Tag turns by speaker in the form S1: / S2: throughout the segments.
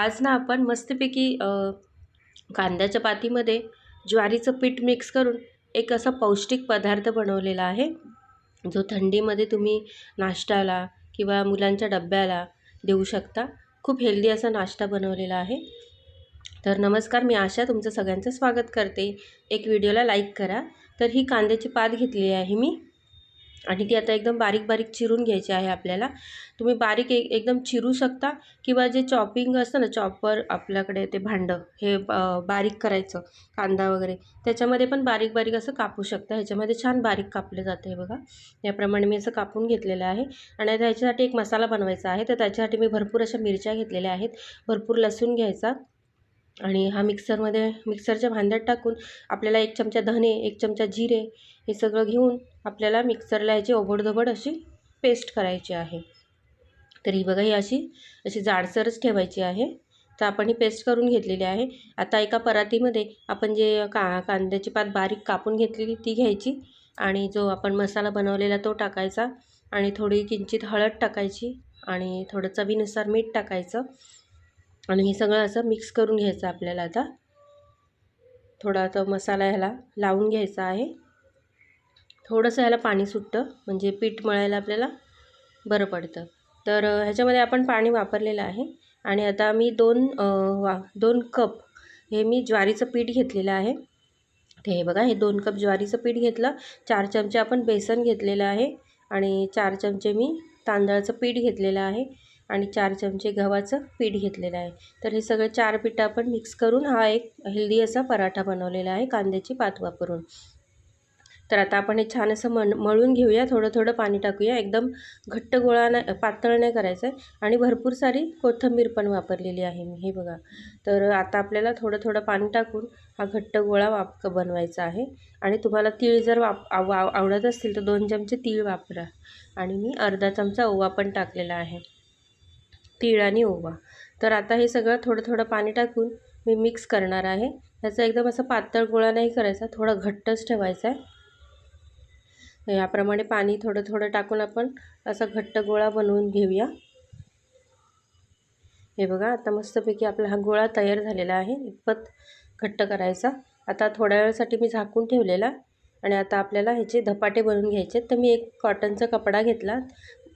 S1: आज ना आपण मस्तपैकी कांद्याच्या पातीमध्ये ज्वारीचं पीठ मिक्स करून एक असा पौष्टिक पदार्थ बनवलेला आहे. जो थंडीमध्ये तुम्ही नाश्त्याला किंवा मुलांच्या डब्याला देऊ शकता. खूप हेल्दी असा नाश्ता बनवलेला आहे. तर नमस्कार मी आशा तुमचं सगळ्यांचं स्वागत करते. एक व्हिडिओला लाईक करा. तर ही कांद्याची पात घेतलेली आहे मी. आणि ती आता एकदम बारीक बारीक चिरून घ्यायची आहे आपल्याला. तुम्ही बारीक एक एकदम चिरू शकता किंवा जे चॉपिंग असतं ना चॉपर आपल्याकडे ते भांडं हे ब- बारीक करायचं कांदा वगैरे त्याच्यामध्ये पण बारीक बारीक असं कापू शकता. ह्याच्यामध्ये छान बारीक कापले जाते हे बघा. याप्रमाणे मी असं कापून घेतलेलं आहे. आणि आता ह्याच्यासाठी एक मसाला बनवायचा आहे. तर त्याच्यासाठी मी भरपूर अशा मिरच्या घेतलेल्या आहेत. भरपूर लसूण घ्यायचा. आणि हा मिक्सरमध्ये मिक्सरच्या भांड्यात टाकून आपल्याला एक चमचा धने एक चमचा जिरे हे सगळं घेऊन आपल्याला मिक्सरला ह्याची ओबडधोबड अशी पेस्ट करायची आहे. तर ही बघा ही अशी अशी जाडसरच ठेवायची आहे. तर आपण ही पेस्ट करून घेतलेली आहे. आता एका परातीमध्ये आपण जे का कांद्याची पात बारीक कापून घेतलेली ती घ्यायची आणि जो आपण मसाला बनवलेला तो टाकायचा आणि थोडी किंचित हळद टाकायची आणि थोडं चवीनुसार मीठ टाकायचं. आणि हे सगळं असं मिक्स करून घ्यायचं आपल्याला आता. थोडा आता मसाला ह्याला लावून घ्यायचा आहे. थोडंसं ह्याला पाणी सुटतं म्हणजे पीठ मळायला आपल्याला बरं पडतं. तर ह्याच्यामध्ये आपण पाणी वापरलेलं आहे. आणि आता मी दोन वा दोन कप हे मी ज्वारीचं पीठ घेतलेलं आहे. ते हे बघा हे दोन कप ज्वारीचं पीठ घेतलं. चार चमचे आपण बेसन घेतलेलं आहे. आणि चार चमचे मी तांदळाचं पीठ घेतलेलं आहे. आणि चार चमचे गव्हाचं पीठ घेतलेलं आहे. तर हे सगळे चार पीठं आपण मिक्स करून हा एक हेल्दी असा पराठा बनवलेला आहे कांद्याची पात वापरून. तर आता आपण हे छान असं मळ मळून घेऊया थोडं थोडं पाणी टाकूया. एकदम घट्ट गोळा नाही पातळ नाही करायचं आहे आणि भरपूर सारी कोथिंबीर पण वापरलेली आहे मी. हे बघा. तर आता आपल्याला थोडं थोडं पाणी टाकून हा घट्ट गोळा वाप बनवायचा आहे. आणि तुम्हाला तीळ जर वाप आव- आवडत असतील तर दोन चमचे तीळ वापरा. आणि मी अर्धा चमचा ओवा पण टाकलेला आहे. तीळ आणि ओवा. तर आता हे सगळं थोडं थोडं पाणी टाकून मी मिक्स करणार आहे. ह्याचा एकदम असा पातळ गोळा नाही करायचा थोडा घट्टच ठेवायचा आहे. याप्रमाणे पाणी थोडं थोडं टाकून आपण असा घट्ट गोळा बनवून घेऊया. हे बघा आता मस्तपैकी आपला हा गोळा तयार झालेला आहे. इतपत घट्ट करायचा. आता थोड्या वेळासाठी मी झाकून ठेवलेला आणि आता आपल्याला ह्याचे धपाटे बनवून घ्यायचे तर मी एक कॉटनचा कपडा घेतला.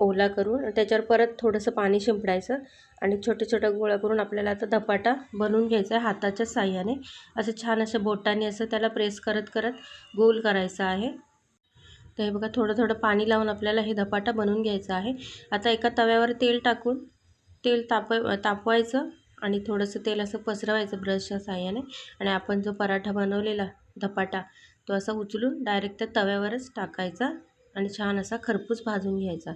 S1: ओला करून त्याच्यावर परत थोडंसं पाणी शिंपडायचं आणि छोटे छोटे गोळा करून आपल्याला आता धपाटा बनवून घ्यायचा आहे हाताच्या साह्याने. असं छान असं बोटाने असं त्याला प्रेस करत करत गोल करायचं आहे. तर हे बघा थोडं थोडं पाणी लावून आपल्याला हे धपाटा बनवून घ्यायचा आहे. आता एका तव्यावर तेल टाकून तेल ताप तापवायचं आणि थोडंसं तेल असं पसरवायचं ब्रशच्या साह्याने. आणि आपण जो पराठा बनवलेला धपाटा तो असा उचलून डायरेक्ट त्या तव्यावरच टाकायचा. आणि छान असा खरपूस भाजून घ्यायचा.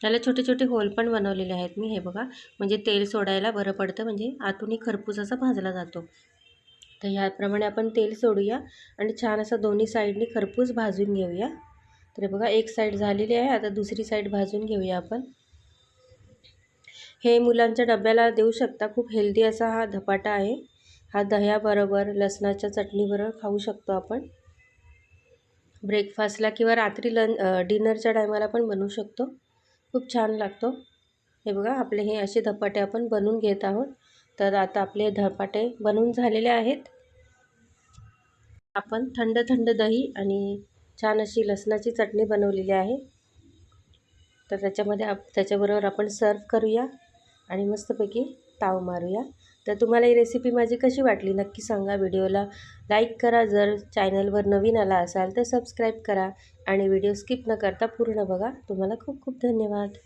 S1: त्याला छोटे छोटे होल पण बनवलेले आहेत मी हे बघा. म्हणजे तेल सोडायला बरं पडतं म्हणजे आतूनही खरपूस असा भाजला जातो. तर ह्याप्रमाणे आपण तेल सोडूया आणि छान असं दोन्ही साईडनी खरपूस भाजून घेऊया. तर बघा एक साईड झालेली आहे आता दुसरी साईड भाजून घेऊया आपण. हे मुलांच्या डब्याला देऊ शकता खूप हेल्दी असा हा धपाटा आहे. हा दह्याबरोबर लसणाच्या चटणीबरोबर खाऊ शकतो आपण. ब्रेकफास्टला किंवा रात्री लन डिनरच्या टायमाला पण बनवू शकतो. खूप छान लागतो. हे बघा आपले हे असे धपाटे आपण बनवून घेत आहोत. तर आता आपले धपाटे बनवून झालेले आहेत. आपण थंड थंड दही आणि छान अशी लसणाची चटणी बनवलेली आहे. तर त्याच्यामध्ये आप त्याच्याबरोबर आपण सर्व करूया आणि मस्तपैकी ताव मारूया. तर तुम्हाला ही रेसिपी माझी कशी वाटली नक्की सांगा. व्हिडिओला लाईक करा. जर चॅनलवर नवीन आला असाल तर सबस्क्राईब करा. आणि व्हिडिओ स्किप न करता पूर्ण बघा. तुम्हाला खूप खूप धन्यवाद.